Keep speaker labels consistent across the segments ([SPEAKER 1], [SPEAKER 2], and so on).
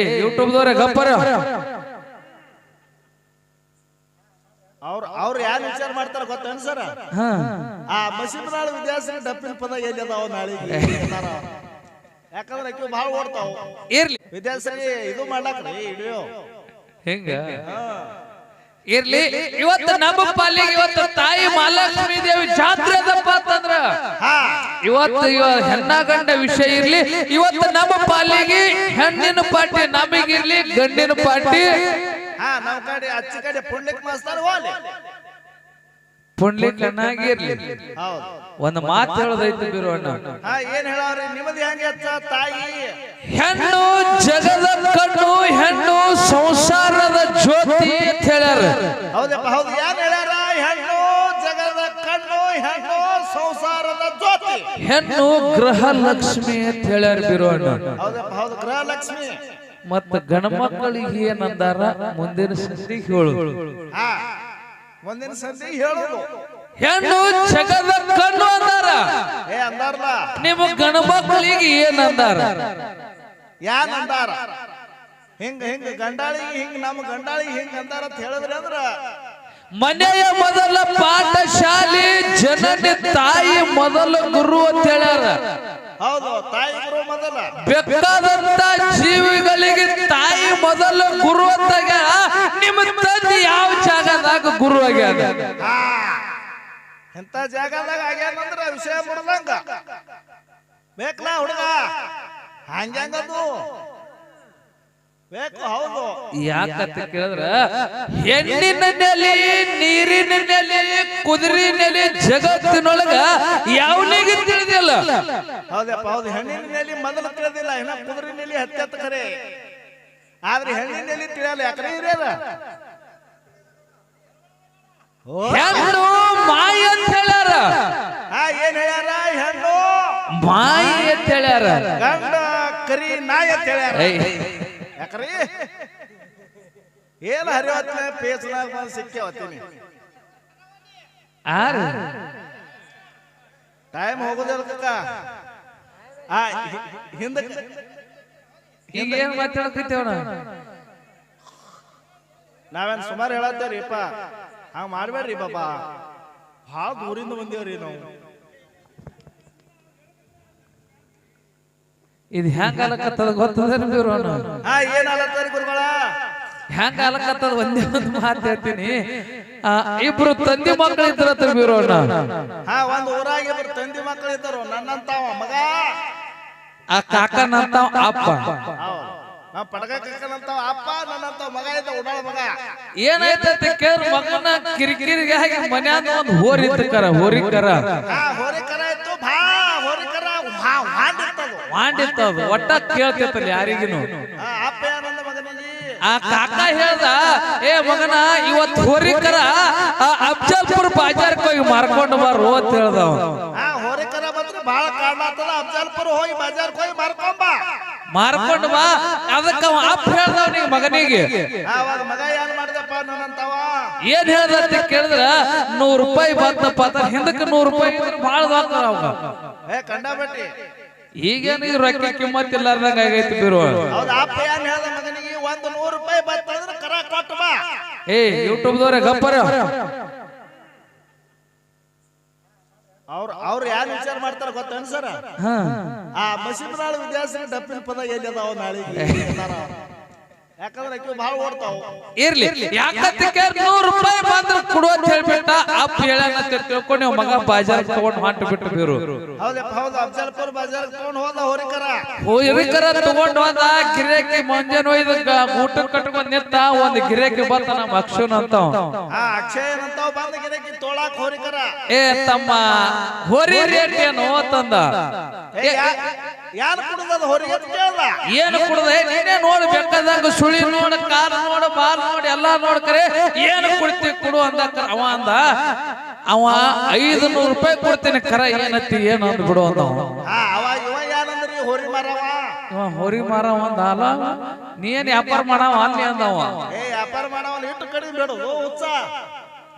[SPEAKER 1] ಏ ಯೂಟ್ಯೂಬ್ ದವ್ರೆ ಗಪ್ಪರ
[SPEAKER 2] ಅವ್ರ ಅವ್ರ ಯಾರು ವಿಚಾರ ಮಾಡ್ತಾರ ಗೊತ್ತೇನು ಸರ್ ಆ ಮಸೀಬ್ನಾಳ ವಿದ್ಯಾಸಿನ ಡಪ್ಪಿನ ಪದ ಎಲ್ಲಿ ಅದಾವ ನಾಳೆಗೆ. ಯಾಕಂದ್ರೆ ಅಕ್ಕಿ ಭಾಳ ಓಡ್ತಾವ.
[SPEAKER 1] ಇರ್ಲಿ.
[SPEAKER 2] ವಿದ್ಯಾಸರಿ ಇದು ಮಾಡ್ಲಾಕ್ರಿ ವಿಡಿಯೋ
[SPEAKER 1] ಹೆಂಗ? ಇರ್ಲಿ. ಇವತ್ತು ನಮ್ಮ ಪಾಲಿಗೆ ಇವತ್ತು ಮಹಾಲಕ್ಷ್ಮೀ ದೇವಿ ಜಾತ್ರೆ ಅದಪ್ಪ ಅಂತಂದ್ರ ಇವತ್ತು ಹೆಣ್ಣ ಗಂಡ ವಿಷಯ ಇರ್ಲಿ ಇವತ್ತು ನಮ್ಮ ಪಾಲಿಗೆ ಹೆಣ್ಣಿನ ಪಾಟಿ ನಮಗಿರ್ಲಿ ಗಂಡಿನ ಪಾಟಿ
[SPEAKER 2] ಹಾ ನಮ್ ಕಡೆ ಅಚ್ಚಿ ಕಡೆ ಪುಣ್ಯಕ್ ಮಾಸ್ತಾರ ಹೋಲಿ
[SPEAKER 1] ಪುಣ್ಲಿಕ್ಕನಾಗಿರ್ಲಿ
[SPEAKER 2] ಹೌದು.
[SPEAKER 1] ಒಂದು ಮಾತು ಹೇಳೋದೈತಿ ಬಿರೋಣ
[SPEAKER 2] ಏನ್ ಹೇಳವ್ರಿ ನಿಮ್ಮದು ಹೆಂಗ ತಾಯಿ?
[SPEAKER 1] ಹೆಣ್ಣು ಜಗದ ಕಣ್ಣು ಹೆಣ್ಣು ಸಂಸಾರದ ಜ್ಯೋತಿ ಅಂತ ಹೇಳ್ಯಾರ.
[SPEAKER 2] ಹೌದಪ್ಪ ಹೌದು. ಏನ್ ಸಂಸಾರದ ಜ್ಯೋತಿ.
[SPEAKER 1] ಹೆಣ್ಣು ಗೃಹ ಲಕ್ಷ್ಮಿ ಅಂತ ಹೇಳ್ಯಾರ ಬಿರೋಣ
[SPEAKER 2] ಹೌದಪ್ಪ ಹೌದು ಗೃಹಲಕ್ಷ್ಮಿ
[SPEAKER 1] ಮತ್ತ ಗಣಮಕ್ಕಳಿಗೆ ಏನಂದಾರ ಮುಂದಿನ ಸಂಧಿ ಹೇಳು.
[SPEAKER 2] ಹಾ ಮುಂದಿನ ಸಂಧಿ ಹೇಳು.
[SPEAKER 1] ಹೆಣ್ಣು ಜಗದ ಕಣ್ಣು ಅಂದಾರ.
[SPEAKER 2] ಏ ಅಂದಾರಲ್ಲ.
[SPEAKER 1] ನಿಮ್ಮ ಗಣಮಕ್ಕಳಿಗೆ ಏನಂದಾರ?
[SPEAKER 2] ಯಾರ ಹಿಂಗ ಹಿಂಗ ಗಂಡಾಳಿಗೆ ಹಿಂಗ ನಮ್ಮ ಗಂಡಾಳಿಗೆ ಹಿಂಗ ಅಂತಾರ ಅಂತ ಹೇಳಿದ್ರೆ ಅಂದ್ರ
[SPEAKER 1] ಮನೆಯ ಮೊದಲ ಪಾಠಶಾಲೆ ಜನನಿ ತಾಯಿ ಮೊದಲ ಗುರು ಅಂತ ಹೇಳ್ಯಾರ.
[SPEAKER 2] ಹೌದು ತಾಯಿ ಗುರು ಮೊದಲ.
[SPEAKER 1] ಬೇಕಾದಂತ ಜೀವಿಗಳಿಗೆ ತಾಯಿ ಮೊದಲ ಗುರು ಅಂತಾಗ ನಿಮ್ಮ ತಂದೆ ಯಾವ ಜಾಗದಾಗ ಗುರು ಆಗ್ಯಾದ?
[SPEAKER 2] ಎಂತ ಜಾಗದಾಗ ಆಗ್ಯಾನಂದ್ರ ವಿಷಯ ಮುಡ್ದಂಗ ಬೇಕಲ್ಲ ಹುಡುಗ? ಹಂಗಂಗದು ಬೇಕು ಹೌದು.
[SPEAKER 1] ಯಾಕಂತ ಕೇಳಿದ್ರ ಹೆಣ್ಣಿನ ನೆಲೆ ನೀರಿನ ನೆಲೆ ಕುದುರೆ ನೆಲೆ ಜಗತ್ತಿನೊಳಗ ಯಾವನಿಗೆ ತಿಳಿದಿಲ್ಲ.
[SPEAKER 2] ಹೌದಪ್ಪ ಹೌದು. ಹೆಣ್ಣಿನ ನೆಲೆ ಮೊದಲು ತಿಳಿದಿಲ್ಲ. ಇನ್ನ ಕುದುರೆ ನೆಲೆ ಹತ್ತತ್ತ ಹತ್ತ ಖರೆ ಆದ್ರೆ ಹೆಣ್ಣಿನ ನೆಲೆ ತಿಳಿಯಲ್ಲ. ಯಾಕಂದ್ರೆ ಹಿರಿಯರ
[SPEAKER 1] ಹೆಣ್ಣು ಮಾಯಿ ಅಂತ ಹೇಳ್ಯಾರ.
[SPEAKER 2] ಏನ್ ಹೇಳ್ಯಾರ? ಹೆಣ್ಣು
[SPEAKER 1] ಮಾಯಿ ಅಂತ ಹೇಳ್ಯಾರ.
[SPEAKER 2] ಗಂಡ ಕರಿ ನಾಯಿ ಅಂತ ಹೇಳ್ಯಾರ. ಯಾಕ್ರಿ? ಏನ್ ಹರಿವತ್ತ ಪೇಸ್ನಾಗ ಬಂದು ಸಿಕ್ಕೇವತ್ತೀನಿ. ಟೈಮ್ ಹೋಗುದಿಲ್ಲ ಕಕ್ಕ ಆ ಹಿಂದಕ್ಕೆ
[SPEAKER 1] ಈಗ ಏನ್ ಮಾತಾಡಕತ್ತೇವಣ
[SPEAKER 2] ನಾವೇನ್ ಸುಮಾರು ಹೇಳತ್ತೇವ್ರಿಪ್ಪ ಹಂಗ ಮಾಡ್ಬೇಡ್ರಿ ಬಾಬಾ. ಭಾಳ ದೂರಿಂದ ಬಂದೇವ್ರಿ ನಾವು.
[SPEAKER 1] ಇದು ಹೆಂಗ ಅಲಕತ್ತದ ಗೊತ್ತದ
[SPEAKER 2] ಏನ್ ಗುರುಗಳ?
[SPEAKER 1] ಹೆಂಗ ಅಲಕತ್ತದ ಒಂದೇ ಒಂದು ಮಾತು ಹೇಳ್ತೀನಿ. ಆ, ಇಬ್ರು ತಂದೆ ಮಕ್ಕಳು ಇದ್ರ ಬಿರೋಣ
[SPEAKER 2] ಹಾ ಒಂದ್ ಊರಾಗ ಇಬ್ರು ತಂದಿ ಮಕ್ಕಳು ಇದ್ದರು. ನನ್ನಂತಾವ ಮಗ.
[SPEAKER 1] ಆ ಕಾಕನಂತ ಅಪ್ಪ.
[SPEAKER 2] ಪಡಗ ಅಪ್ಪ ನನ್ನಂತಾವ ಮಗ ಇದ್ದ ಉಡಾಳ ಮಗ.
[SPEAKER 1] ಏನಾಯ್ತಂತ ಮಗನ ಕಿರಿಕಿರಿಗೆ ಹಾಗೆ ಮನ್ಯಾಗ ಒಂದು ಹೋರಿ ಹೋರಿಕರ.
[SPEAKER 2] ಹಾ ಹೋರಿಕರ ಇತ್ತು. ಭಾ ಹೋರಿಕರ. ಹಾ ಹಾಂಡಿತ್ತದು
[SPEAKER 1] ಮಾಡಿತ್ತದು ಒಟ್ಟ ಕೇಳ್ತಿತ್ತಲ್ಲ ಯಾರಿಗಿನು
[SPEAKER 2] ಹಾ ಅಪ್ಪ ಏನಂದ ಮಗನಿಗೆ?
[SPEAKER 1] ಆ ಕಾಕ ಹೇಳ್ದ ಏ ಮಗನ ಇವತ್ ಹೋರಿಕರ ಆ ಅಫ್ಜಲ್ಪುರ್ ಬಾಜಾರ್ಕ್ ಹೋಗಿ ಮಾರ್ಕೊಂಡು ಬಾರು ಅಂತ ಹೇಳ್ದವ
[SPEAKER 2] ಆ ಹೋರಿಕರ ಬಂದ್ರೆ ಬಹಳ ಕಾರಣ ಆಗ್ತದ. ಅಫ್ಜಲ್ಪುರ ಹೋಗಿ ಬಜಾರ್ಕ್ ಹೋಗಿ ಮಾರ್ಕೊಂಬ
[SPEAKER 1] ಮಾರ್ಕೊಂಡು ಬಾ. ಅದಕ್ಕ ಅಪ್ಪ ಹೇಳ್ದವ ನೀ ಮಗನಿಗೆ.
[SPEAKER 2] ಅವಾಗ ಮಗ ಏನ್ ಮಾಡ್ದಪ್ಪ ನನ್ನಂತವ?
[SPEAKER 1] ಏನ್ ಹೇಳ್ದ ಅಂತ ಕೇಳಿದ್ರ? ನೂರ್ ರೂಪಾಯಿ ಬಂತಪ್ಪ ಅಂತ ಹಿಂದಕ್ಕೆ ನೂರ್ ರೂಪಾಯಿ ಅವಾಗ
[SPEAKER 2] ಏ ಕಂಡಬಟ್ಟಿ
[SPEAKER 1] ಈಗೇನು ಈ ರೊಕ್ಕ ಕಿಮ್ಮತ್ ಇಲ್ಲಾರ್ದಂಗ ಆಗೈತಿ ಬಿರು
[SPEAKER 2] ಹೌದು ಅಪ್ಪ ಏನ್ ಹೇಳ್ದ ಮಗನಿಗೆ? ಒಂದು ನೂರು ರೂಪಾಯಿ ಬರ್ತಂದ್ರೆ ಕರ ಕೊಟ್ಟು ಬಾ.
[SPEAKER 1] ಏ ಯೂಟ್ಯೂಬ್ ದವ್ರೆ ಗಪ್ಪರ.
[SPEAKER 2] ಅವ್ರ ಅವ್ರು ಯಾರು ವಿಚಾರ ಮಾಡ್ತಾರ ಗೊತ್ತೇನು ಸರ್?
[SPEAKER 1] ಹಾ.
[SPEAKER 2] ಆ ಮಸೀಬ್ನಾಳ ವಿದ್ಯಾಸರಿ ಡಪ್ಪಿನ ಪದ ಎಲ್ಲಿ ಅದಾವ ನಾಳೆಗೆ? ಅಂತಾರ. ಯಾಕಂದ್ರೆ ಅಕ್ಕಿ ಭಾಳ ಓಡ್ತಾವ.
[SPEAKER 1] ಇರ್ಲಿ. ಯಾಕಂತ ಕೇಳಿ ನೂರ್ ರೂಪಾಯಿ ಬಂದ್ರ ಕೊಡು ಅಂತ ಹೇಳ್ಬಿಟ್ಟ ಅಪ್ಪ ಹೇಳಂತ ತಿಳ್ಕೊಂಡು ನೀವು ಮಗ ಬಾಜಾರ್ ತಗೊಂಡ್ ಹೊಂಟು ಬಿಟ್ಟು ಬೀರು
[SPEAKER 2] ಹೌದಪ್ಪ ಹೌದು ಅಫ್ಜಲ್ಪುರ್ ಬಜಾರ್ ತಗೊಂಡ್ ಹೋದ ಹೋರಿಕರ.
[SPEAKER 1] ಹೋರಿಕರ ತಗೊಂಡ್ ಹೋದ ಗಿರೇಕಿ ಮುಂಜಾನೆ ಒಯ್ದ ಊಟ ಕಟ್ಕೊಂಡ್ ನಿಂತ ಒಂದ್ ಗಿರೇಕಿ ಬಂತ ನಮ್ಮ ಅಕ್ಷನ್ ಅಂತ
[SPEAKER 2] ಆ ಅಕ್ಷಯ ಏನಂತಾವ್? ಬಂದ ಗಿರಕಿ ತೋಳಾಕ್ ಹೋರಿಕರ.
[SPEAKER 1] ಏ ತಮ್ಮ ಹೋರಿ ರೇಟ್ ಏನು
[SPEAKER 2] ತಂದ? ಯಾರು ಕುಡ್ದದ ಹೋರಿಗೆ ಅಂತ ಕೇಳ್ದ?
[SPEAKER 1] ಏನು ಕುಡ್ದೆ? ನೀನೇ ನೋಡ್ ಬೇಕಾದಂಗ ಸುಳಿ ನೋಡ ಕಾರ್ ನೋಡ ಬಾಲ್ ನೋಡಿ ಎಲ್ಲಾ ನೋಡ್ಕರೆ ಏನು ಕುಡ್ತಿ ಕೊಡು ಅಂದ ಅವ ಅಂದ ಅವ ಐದು ನೂರು ರೂಪಾಯಿ ಕೊಡ್ತೀನಿ ಕರ ಏನತ್ತಿ ಏನು ಅಂದ್ ಬಿಡು ಅಂದ ಅವ.
[SPEAKER 2] ಇವ ಹೋರಿ ಮಾರವ
[SPEAKER 1] ಹೊರಿ ಮಾರ ಒಂದ ಅಲ್ಲ ನೀ ಏನ್ ವ್ಯಾಪಾರ ಮಾಡವ ಅಲ್ಲಿ ಅಂದವ
[SPEAKER 2] ಏ ವ್ಯಾಪಾರ ಮಾಡವನ್ ಇಟ್ಟು ಕಡಿಮೆ ಬೇಡ ಹುಚ್ಚ.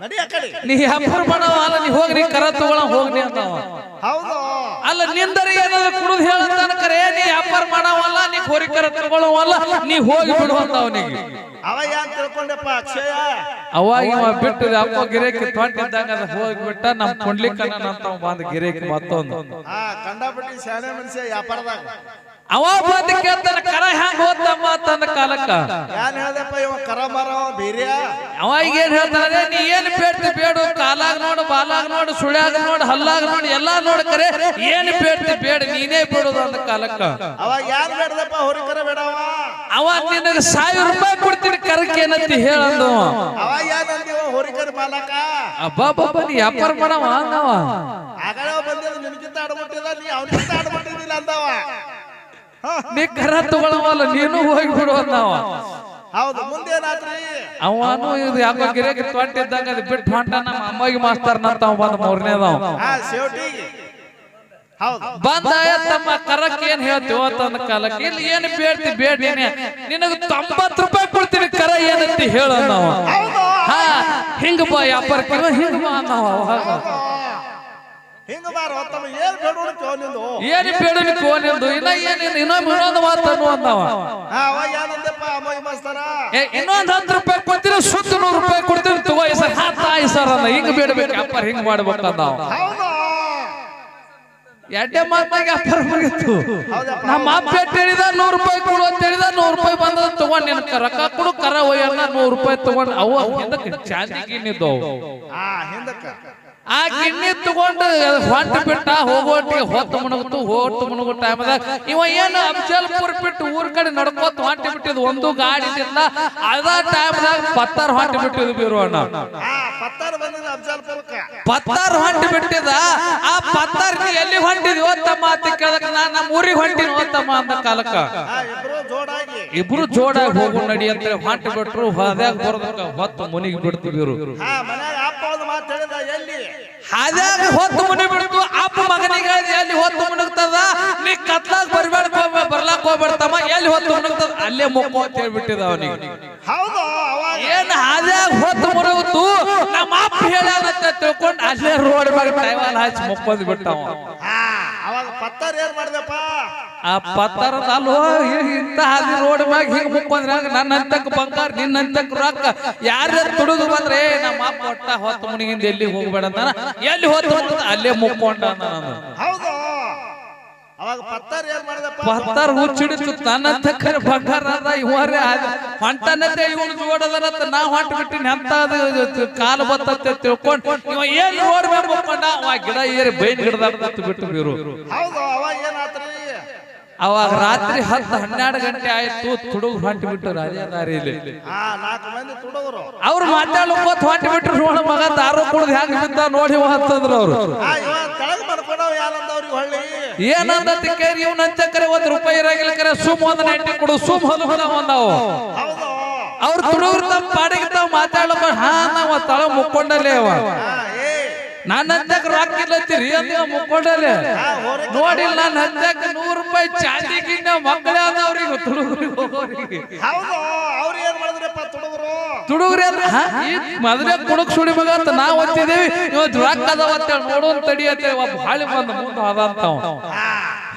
[SPEAKER 2] ನಡಿ ಆ ಕಡೆ.
[SPEAKER 1] ನೀ ಹಂಪರ್ ಮಾಡವ ಅಲ್ಲ ನೀ ಹೋಗಿ ನೀ ಕರ ತಗೊಳ ಹೋಗ್ನಿ ಅಂದವ.
[SPEAKER 2] ಹೌದು.
[SPEAKER 1] ಅಲ್ಲ ನಿಂದರಿ ಏನಾದ್ರು ಕುಡಿದು ಹೇಳ್ತಾನ ಕರೆ ನೀ ವ್ಯಾಪಾರ ಮಾಡವಲ್ಲ ನೀ ಹೋರಿ ಕರ ತಗೊಳ್ಳವಲ್ಲ ನೀ ಹೋಗಿ ಬಿಡು ಅಂತ ಅವನಿಗೆ
[SPEAKER 2] ಅವ ಯಾನ್ ತಿಳ್ಕೊಂಡೆಪ್ಪ ಅಕ್ಷಯ?
[SPEAKER 1] ಅವಾಗ ಇವ ಬಿಟ್ಟು ಅಪ್ಪ ಗಿರೇಕಿ ತೊಂಟಿದ್ದಾಗ ಅದ ಹೋಗ್ಬಿಟ್ಟ ನಮ್ ಪುಂಡ್ಲಿಕ್ಕನ ಅಂತ ಬಂದ್ ಗಿರೇಕಿ ಮತ್ತೊಂದು
[SPEAKER 2] ಹಾ ಕಂಡಾಬಿಟ್ಟಿ ಶಾಣೆ ಮನುಷ್ಯ ವ್ಯಾಪಾರದಾಗ.
[SPEAKER 1] ಅವ ಬಂದ ಕೇಳ್ತಾನ ಕರ ಹ್ಯಾಂಗ ಹೋತಮ್ಮ ತಂದ ಕಾಲಕ್ಕ.
[SPEAKER 2] ಏನ್ ಹೇಳ್ದಪ್ಪ ಇವ ಕರ ಮರವ ಬೇರೆ
[SPEAKER 1] ಅವ ಈಗ ಏನ್ ಹೇಳ್ತಾನೆ ನೀ ಏನ್ ಪೇಡ್ತಿ ಬೇಡು ಕಾಲಾಗ ನೋಡು ಬಾಲಾಗ ನೋಡು ಸುಳ್ಯಾಗ ನೋಡು ಹಲ್ಲಾಗ ನೋಡು ಎಲ್ಲಾ ನೋಡು ಕರೆ ಏನ್ ಪೇಡ್ತಿ ಬೇಡ ನೀನೇ ಬಿಡುದು ಅಂದ ಕಾಲಕ್ಕ.
[SPEAKER 2] ಅವಾಗ ಯಾರು ಬೇಡದಪ್ಪ ಹೊರಿ ಕರ ಬೇಡವ
[SPEAKER 1] ಅವ? ನಿನಗ ಸಾವಿರ ರೂಪಾಯಿ ಕೊಡ್ತೀನಿ ಕರಕ್ಕೆ ಏನಂತಿ ಹೇಳಂದು
[SPEAKER 2] ಅವ. ಯಾನ್ ಅಂದಿವ ಹೊರಿ ಕರ ಮಾಲಕ
[SPEAKER 1] ಅಬ್ಬಾ ಬಾಬಾ ನೀ ವ್ಯಾಪಾರ ಮಾಡವ ಅಂದವ
[SPEAKER 2] ಆಗಲೇ ಬಂದಿದ್ದು ನಿನಗಿಂತ ಆಡ್ಬಿಟ್ಟಿದ ನೀ ಅವನಿಗಿಂತ ಆಡ್ಬಿಟ್ಟಿದ್ದಿಲ್ಲ ಅಂದವ
[SPEAKER 1] ನೀ ಕರ ತಗೊಳವಲ್ಲ ನೀನು ಹೋಗಿ ಬಿಡು ಅಂದವ
[SPEAKER 2] ಹೌದು ಮುಂದೇನಾತ್ರಿ
[SPEAKER 1] ಅವನು ಇದು ಯಾಕೋ ಗಿರೇಕಿ ತೊಂಟಿದ್ದಾಗ ಅದು ಬಿಟ್ಟು ಹೊಂಟ ನಮ್ಮ ಅಮ್ಮಗೆ ಮಾಸ್ತರ್ನಂತ ಅವ ಬಂದ ಮೂರನೇದವ
[SPEAKER 2] ಹಾ ಸೇವಟಿಗೆ. ಹೌದು.
[SPEAKER 1] ಬಂದ ತಮ್ಮ ಕರಕ್ಕೆ ಏನ್ ಹೇಳ್ತೀವ ತನ್ನ ಕಾಲಕ್ಕೆ ಇಲ್ಲಿ ಏನು ಬೇಡ್ತಿ ಬೇಡೇನೆ ನಿನಗ ತೊಂಬತ್ ರೂಪಾಯಿ ಕೊಡ್ತೀನಿ ಕರ ಏನಂತಿ ಹೇಳೋ ನಾವು ಹಾ ಹಿಂಗ ಬಾ ವ್ಯಾಪಾರಕ್ಕೆ ಹಿಂಗ ಬಾ ಅನ್ನವ ಅವಾಗ
[SPEAKER 2] ಹಿಂಗ ಬಾರ ತಮ್ಮ ಏನ್ ಬೇಡ ನಿಂದು.
[SPEAKER 1] ಏನ್ ಬೇಡನಿ ಕೋನಿಂದು ಇನ್ನ ಏನೇನು ಇನ್ನೊಂದು ಇನ್ನೊಂದು ಮಾತು ಅನ್ನು ಅಂದವ.
[SPEAKER 2] ಹಾ ಅವ ಏನಂದಪ್ಪ ಅಮ್ಮ ಮಾಸ್ತರ?
[SPEAKER 1] ಏ ಇನ್ನೊಂದ್ ಹತ್ತು ರೂಪಾಯಿ ಕೊಡ್ತೀರ ಸುತ್ತ ನೂರು ರೂಪಾಯಿ ಕೊಡ್ತೀನಿ ತಗೋ. ಈ ಸರ್ ಸರ್ ಅಂದ ಹಿಂಗ ಬೇಡಬೇಕು ಅಪ್ಪ ಹಿಂಗ ಮಾಡ್ಬೇಕು ಅಂದವ.
[SPEAKER 2] ಹೌದು?
[SPEAKER 1] ಎಡ್ಡೆ ಮಾತಾಗ ವ್ಯಾಪಾರ ಮುಗಿತು ನಮ್ಮ ಅಪ್ಪ ಹೇಳಿದ? ನೂರು ರೂಪಾಯಿ ಕೊಡು ಅಂತ ಹೇಳಿದ ನೂರು ರೂಪಾಯಿ ಬಂದ ತಗೊಂಡ್ ನಿನ್ ರೊಕ್ಕ ಕೊಡು ಕರ ಒಯ್ಯಣ್ಣ ನೂರು ರೂಪಾಯಿ ತಗೊಂಡ್ ಅವ ಹಿಂದಕ್ಕೆ
[SPEAKER 2] ಚಾಂದಿಗೆ ಹಿಂದಕ್ಕ.
[SPEAKER 1] ಆ ಗಿಣ್ಣಿ ತಗೊಂಡು ಹೊಂಟ ಬಿಟ್ಟ ಹೋಗೋಟಿಗೆ ಹೊತ್ತು ಮುಣಗುತ್ತು ಹೊತ್ತು ಮುಣಗು ಟೈಮ್ದಾಗ ಇವ ಏನು ಅಫಜಲ್ಪುರ್ ಬಿಟ್ಟು ಊರ್ ಕಡೆ ನಡ್ಕೋತ ಹೊಂಟಿ ಬಿಟ್ಟಿದ್ ಒಂದು ಗಾಡಿ ಇಲ್ಲ. ಅದ ಟೈಮ್ದಾಗ ಪತ್ತಾರ್ ಹೊಂಟಿ ಬಿಟ್ಟಿದ್ ಬೀರೋಣ
[SPEAKER 2] ಪತ್ತಾರು
[SPEAKER 1] ಹೊಂಟಿ ಬಿಟ್ಟಿದ. ಆ ಪತ್ತಾರ್ ಎಲ್ಲಿ ಹೊಂಟಿದ್ವಿ ಓದ್ತಮ್ಮ ಅಂತ ಕೇಳಕ್ ನಾ ನಮ್ಮ ಊರಿಗೆ ಹೊಂಟಿನಿ ಓದ್ತಮ್ಮ ಅಂದ ಕಾಲಕ್ಕ.
[SPEAKER 2] ಇಬ್ರು ಜೋಡಾಗಿ.
[SPEAKER 1] ಹೋಗು ನಡಿ ಅಂತ ಹೊಂಟಿ ಬಿಟ್ರು. ಬರೋದಕ್ಕ ಹೊತ್ತು ಮುನಿಗೆ ಬಿಡ್ತೀವಿ ಇವ್ರು
[SPEAKER 2] ಹಾ ಮನ್ಯಾಗ ಅಪ್ಪ ಒಂದು ಮಾತು ಹೇಳಿದ ಎಲ್ಲಿ
[SPEAKER 1] ಹಾದ್ಯಾಗ ಹೊತ್ತು ಮುನಿ ಬಿಡ್ತು? ಅಪ್ಪ ಮಗನಿಗೆ ಎಲ್ಲಿ ಹೊತ್ತು ಮುಣಗ್ತದ ನೀ ಕತ್ಲಾಗ ಬರ್ಬೇಡ ಬರ್ಲಾಕ್ ಹೋಗ್ಬೇಡ್ತಮ್ಮ ಎಲ್ಲಿ ಹೊತ್ತು ಮುಣಗ್ತದ ಅಲ್ಲೇ ಮುಕ್ಕೋ ಅಂತ ಹೇಳ್ಬಿಟ್ಟಿದ ಅವನಿಗೆ.
[SPEAKER 2] ಹೌದು
[SPEAKER 1] ಏನ್ ಅದಾಗ ಹೊತ್ತು ಮುಣಗುತ್ತು ನಮ್ಮ ಅಪ್ಪ ಹೇಳಂತ ತಿಳ್ಕೊಂಡು ಅಲ್ಲೇ ರೋಡ್ ಮೇಲೆ ಟೈಮ್ ಹಚ್ಚಿ ಮುಕ್ಕೊಂಡ್ ಬಿಟ್ಟವ
[SPEAKER 2] ಅವಾಗ ಪತ್ತಾರ
[SPEAKER 1] ಆ ಪತ್ತರದ ಅಲ್ವೋ ಇಂತ ಹಾದಿ ರೋಡ್ ಮ್ಯಾಗ ಹಿಂಗ್ ಮುಕ್ಕೊಂದ್ರಾಗ ನನ್ನ ಅಂತಕ್ ಬಂಗಾರ ನಿನ್ನ ಅಂತಕ್ ರೊಕ್ಕ. ಯಾರ ತುಡುದು ಬಂದ್ರೆ ನಮ್ಮ ಅಪ್ಪ ಒಟ್ಟ ಹೊತ್ತು ಮುನಿಗಿಂದ ಎಲ್ಲಿ ಹೋಗ್ಬೇಡ ಅಂತಾನ. ಎಲ್ಲಿ ಹೊತ್ತು ಅಲ್ಲೇ ಮುಕ್ಕೊಂಡ ನಾನು
[SPEAKER 2] ಹೌದು. ಅವಾಗ ಪತ್ತಾರ ಏನ್ ಮಾಡ್ದಪ್ಪ?
[SPEAKER 1] ಪತ್ತಾರ ಹುಚ್ಚಿಡಿತು ಬಂಗಾರ ಅದ. ಇವರೇ ಹೊಂಟನತೆ ಇವನು ಜೋಡದನಂತ ನಾ ಹೊಂಟ ಬಿಟ್ಟಿನಿ. ಅಂತ ಅದು ಕಾಲ ಬತ್ತತ್ತೆ ತಿಳ್ಕೊಂಡು ಇವ ಏನ್ ಅವ ಗಿಡ ಏರಿ ಬೈನ್ ಗಿಡದ ಬಿಟ್ಟು ಬೀರು
[SPEAKER 2] ಹೌದು. ಅವಾಗ
[SPEAKER 1] ರಾತ್ರಿ ಹತ್ತು ಹನ್ನೆರಡು ಗಂಟೆ ಆಯ್ತು ತುಡುಗ್ ಹೊಂಟಿ ಬಿಟ್ಟು ಅದೇ ದಾರಿಯಲ್ಲಿ
[SPEAKER 2] ಹಾ ನಾಲ್ಕು ಮಂದಿ ತುಡುಗರು.
[SPEAKER 1] ಅವ್ರು ಮಾತಾಡಲು ಹೊಂಟಿ ಬಿಟ್ರು ನೋಡ ಮಗ ದಾರು ಕುಡ್ದು ಹೆಂಗ್ ಬಿದ್ದ ನೋಡಿ ಅಂತಂದ್ರು ಅವ್ರು. ಏನಂದ ಕೇರಿ ಇವ್ನಂತ ಕರೆ ಒಂದ್ ರೂಪಾಯಿ ಇರಾಗಿಲ್ಲ ಕರೆ ಸುಮ್ ಒಂದ್ ನೆಂಟಿ ಕೊಡು ಸುಮ್ ಹೊಲ ಒಂದಾವು
[SPEAKER 2] ಅವ್ರು
[SPEAKER 1] ಅವ್ರ ತುಡುಗ್ರು ತಮ್ಮ ಪಾಡಿಗೆ ತಾವ್ ಮಾತಾಡ್ಲಕ್ಕ ಹಾ ನಾವ್ ತಳ ಮುಕ್ಕೊಂಡಲ್ಲೇ ಅವ. ನನ್ನ ಹಂತಕ್ ರೊಕ್ಕ ಇಲ್ಲತ್ತೀರಿ?
[SPEAKER 2] ಹೋರಿ.
[SPEAKER 1] ನೋಡಿಲ್ಲ ನನ್ನ ಹಂತಕ್ ನೂರು ರೂಪಾಯಿ ಚಾಂದಿ ಗಿನ್ನ ಮಕ್ಕಳೇ ಅದ ಅವ್ರಿಗೆ ಹೋಗೋರಿಗೆ
[SPEAKER 2] ಹೌದು ಅವ್ರು ಏನ್ ಮಾಡಿದ್ರಪ್ಪ ತುಡುಗರು
[SPEAKER 1] ಅಂದ್ರೆ ಮೊದಲೇ ಕುಡುಕ್ ಸುಡಿ ಮಗ ಅಂತ ನಾವ್ ಒತ್ತಿದೀವಿ ಇವತ್ತು ರೊಕ್ಕ ಅದಾವ ಅಂತೇಳಿ ನೋಡೋನ್ ತಡಿ ಅಂತೇಳಿ ಒಬ್ಬ ಹಾಳಿ ಬಂದ ಮುಂದೆ ಅದಂತಾವ
[SPEAKER 2] ಹಾ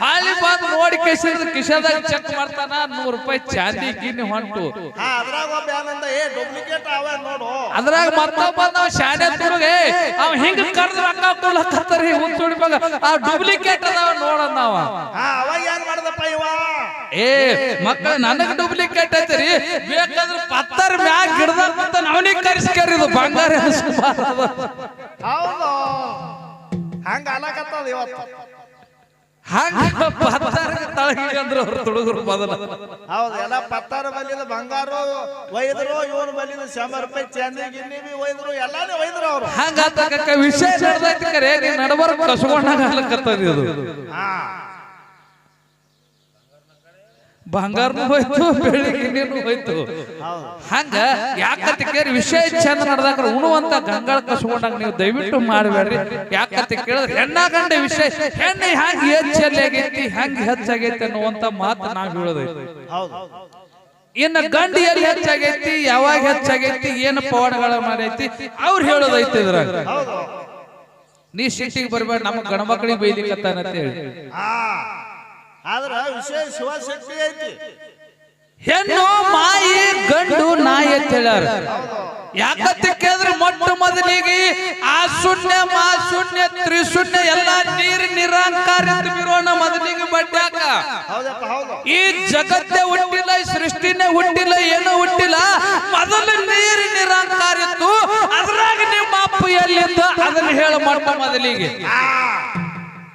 [SPEAKER 1] ಹಾಳಿ ಬಂದ್ ನೋಡಿ ಕಿಶದ ಕಿಶದಾಗ ಚೆಕ್ ಮಾಡ್ತಾನ ನೂರ್ ರೂಪಾಯಿ ಚಾಂದಿ ಗಿನ್ನಿ ಹೊಂಟು.
[SPEAKER 2] ಅದ್ರಾಗ
[SPEAKER 1] ಮತ್ತೊಬ್ಬ ನಾವ್ ಶಾನೆ ತುಡುಗೆ ಅವ ಹಿಂಗ ಕರ್ದ ರೊಕ್ಕ ಕೊಡ್ಲಕತ್ತರಿ ಹುಚ್ಚ ಸುಡಿ ಮಗ ಆ ಡೂಪ್ಲಿಕೇಟ್ ಅದಾವ ನೋಡೋಣ ನಾವ
[SPEAKER 2] ಅವಾಗ ಏನ್ ಇವ
[SPEAKER 1] ಏ ಮಕ್ಕಳ ನನಗ್ ಡೂಪ್ಲಿಕೇಟ್ ಐತ್ರಿ. ಬೇಕಾದ್ರೆ ಪತ್ತರ್ ಮ್ಯಾಗ ಗಿಡದಾಗ ಅಂತ ಅವನಿಗೆ ಕರೆಸ್ಕರಿದು ಬಂಗಾರ.
[SPEAKER 2] ಹೌದು. ಹಂಗ ಅಲಕತ್ತದ ಇವತ್ತು.
[SPEAKER 1] ಹಂಗ ಪತ್ತರ ತಳಗಿ ಅಂದ್ರ ಅವ್ರ ತುಡುಗರು ಮೊದಲ.
[SPEAKER 2] ಹೌದು ಎಲ್ಲ ಪತ್ತಾರ ಬಲ್ಲಿದ ಬಂಗಾರ ಒಯ್ದ್ರು ಇವನು ಬಲ್ಲಿದ ಶಂಬರ್ ರೂಪಾಯಿ ಚಂದಿ ಗಿನ್ನಿ ಬಿ ಒಯ್ದ್ರು ಎಲ್ಲಾನೇ ಒಯ್ದ್ರು ಅವ್ರು.
[SPEAKER 1] ಹಂಗ ವಿಷಯ ನಡೆದೈತಿ ಕರೆ ನೀ ನಡಬರ್ ಕಸ್ಕೊಂಡಾಗ ಆಗ್ಲಕತ್ತದ ಇದು.
[SPEAKER 2] ಹಾ.
[SPEAKER 1] ಬಂಗಾರನು ಹೋಯ್ತು ಬೆಳ್ಳಿಗಿನ್ನಿನೂ ಹೋಯ್ತು. ಹಂಗ ಯಾಕಂತ ಕೇಳಿ ವಿಷಯ ಚಂದ ನಡೆದಾಗ ಉಣುವಂತ ಗಂಗಾಳ ಕಸ್ಕೊಂಡಾಗ ನೀವು ದಯವಿಟ್ಟು ಮಾಡಬೇಡ್ರಿ. ಯಾಕಂತ ಕೇಳಿದ್ರೆ ಹೆಣ್ಣ ಗಂಡ ವಿಷಯ, ಹೆಣ್ಣೆ ಹ್ಯಾಂಗ ಹೆಚ್ಚಲ್ಲಿ ಆಗೈತಿ ಹೆಂಗ್ ಹೆಚ್ಚಾಗೈತಿ ಅನ್ನುವಂತ ಮಾತು ನಾವ್ ಹೇಳೋದೈತಿ ಇನ್ನ ಗಂಡು ಎಲ್ಲಿ ಹೆಚ್ಚಾಗೈತಿ, ಯಾವಾಗ ಹೆಚ್ಚಾಗೈತಿ, ಏನು ಪವಾಡಗಳ ಮಾಡೈತಿ ಅವ್ರು ಹೇಳೋದೈತಿ ಇದ್ರಾಗ. ನೀ ಶಿಟ್ಟಿಗೆ ಬರ್ಬೇಡ, ನಮ್ಮ ಗಣಮಕ್ಕಳಿಗೆ ಬೈಲಿಕತ್ತಾನಂತ ಹೇಳಿ
[SPEAKER 2] ಆ ಆದ್ರ ವಿಷಯ ಶಿವಶಕ್ತಿ ಐತಿ.
[SPEAKER 1] ಹೆಣ್ಣು ಮಾಯಿ ಗಂಡು ನಾಯಿ ಅಂತ ಹೇಳ್ಯಾರ. ಯಾಕಂತ ಕೇಳಿದ್ರೆ ಮೊಟ್ಟ ಮೊದಲಿಗೆ ಆ ಶೂನ್ಯ ಮಾ ಶೂನ್ಯ ತ್ರಿಶೂನ್ಯ ಎಲ್ಲ ನೀರು ನಿರಾಂಕಾರ ಬಿರೋಣ ಮೊದಲಿಗೆ ಬಡ್ಡ್ಯಾಕ ಈ ಜಗತ್ತೇ ಹುಟ್ಟಿಲ್ಲ ಈ ಸೃಷ್ಟಿನೇ ಹುಟ್ಟಿಲ್ಲ ಏನೂ ಹುಟ್ಟಿಲ್ಲ. ಮೊದಲು ನೀರು ನಿರಾಂಕಾರ ಇತ್ತು. ಅದ್ರಾಗ ನಿಮ್ಮ ಅಪ್ಪ ಎಲ್ಲಿದ್ದ? ಅದನ್ನ ಹೇಳ ಮೊಟ್ಟ ಮೊದಲಿಗೆ.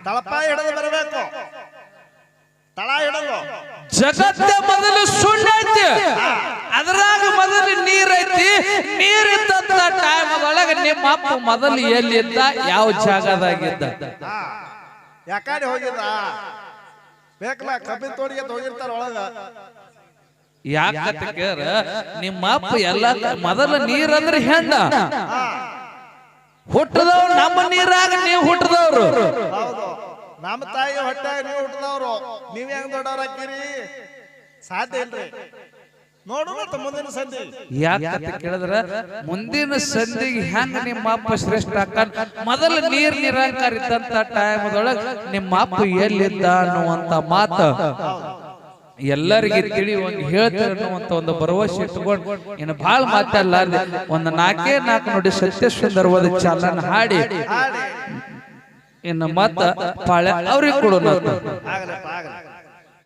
[SPEAKER 2] ತಳಪ ಹಿಡಿದು ಬರಬೇಕು. ತಳ
[SPEAKER 1] ಜಗತ್ತೇ ಮೊದಲು ಸುಣ್ಣ ಐತಿ. ಅದ್ರಾಗ ಮೊದಲು ನೀರೈತಿ ಐತಿ. ನೀರಿದ್ದಂತ ಟೈಮ್ ಒಳಗ ನಿಮ್ಮ ಅಪ್ಪ ಮೊದಲು ಎಲ್ಲಿದ್ದ ಯಾವ ಜಾಗದಾಗಿದ್ದ?
[SPEAKER 2] ಯಾಕಡೆ ಹೋಗಿದ್ದ ಬೇಕಲ್ಲ ಕಬ್ಬಿನ ತೋಡಿಗೆ ಹೋಗಿರ್ತಾರ ಒಳಗ.
[SPEAKER 1] ಯಾಕಂತ ಕೇಳ ನಿಮ್ಮ ಅಪ್ಪ ಎಲ್ಲ ಮೊದಲ ನೀರಂದ್ರೆ ಅಂದ್ರೆ
[SPEAKER 2] ಹೆಂಡ
[SPEAKER 1] ಹುಟ್ಟದವ್ರು ನಮ್ಮ ನೀರಾಗ ನೀವು ಹುಟ್ಟದವ್ರು.
[SPEAKER 2] ನಮ್ಮ ತಾಯಿ ಹೊಟ್ಟೆ ನೀವು ಹುಟ್ಟದವ್ರು ನೀವ್ ಹೆಂಗ್ ದೊಡ್ಡವ್ರ ಹಾಕಿರಿ? ಸಾಧ್ಯ ಇಲ್ರಿ. ನೋಡು ಮುಂದಿನ ಸಂಧಿ.
[SPEAKER 1] ಯಾಕಂತ ಕೇಳಿದ್ರ, ಮುಂದಿನ ಸಂಧಿಗೆ ಹೆಂಗ ನಿಮ್ಮ ಅಪ್ಪ ಶ್ರೇಷ್ಠ ಹಾಕನ್? ಮೊದಲ ನೀರ್ ನಿರಂಕಾರ ಇದ್ದಂತ ಟೈಮ್ದೊಳಗ ನಿಮ್ಮ ಅಪ್ಪ ಎಲ್ಲಿದ್ದ ಅನ್ನುವಂತ ಮಾತ ಎಲ್ಲರಿಗೆ ಒಂದು ಹೇಳ್ತಾರೆ ಅನ್ನುವಂತ ಒಂದು ಭರವಸೆ ಇಟ್ಕೊಂಡು ಇನ್ನು ಬಹಳ ಮಾತಲ್ಲ ಒಂದು ನಾಲ್ಕೇ ನಾಲ್ಕು ನೋಡಿ ಸತ್ಯ ಸುಂದರವಾದ ಚಾಲನ
[SPEAKER 2] ಹಾಡಿ.
[SPEAKER 1] ಇನ್ನು ಮತ್ತ ಪಾಳೆ ಅವ್ರಿಗೆ ಕೊಡೋಣ.
[SPEAKER 2] ಆಗಲಪ್ಪ ಆಗಲ್ಲ.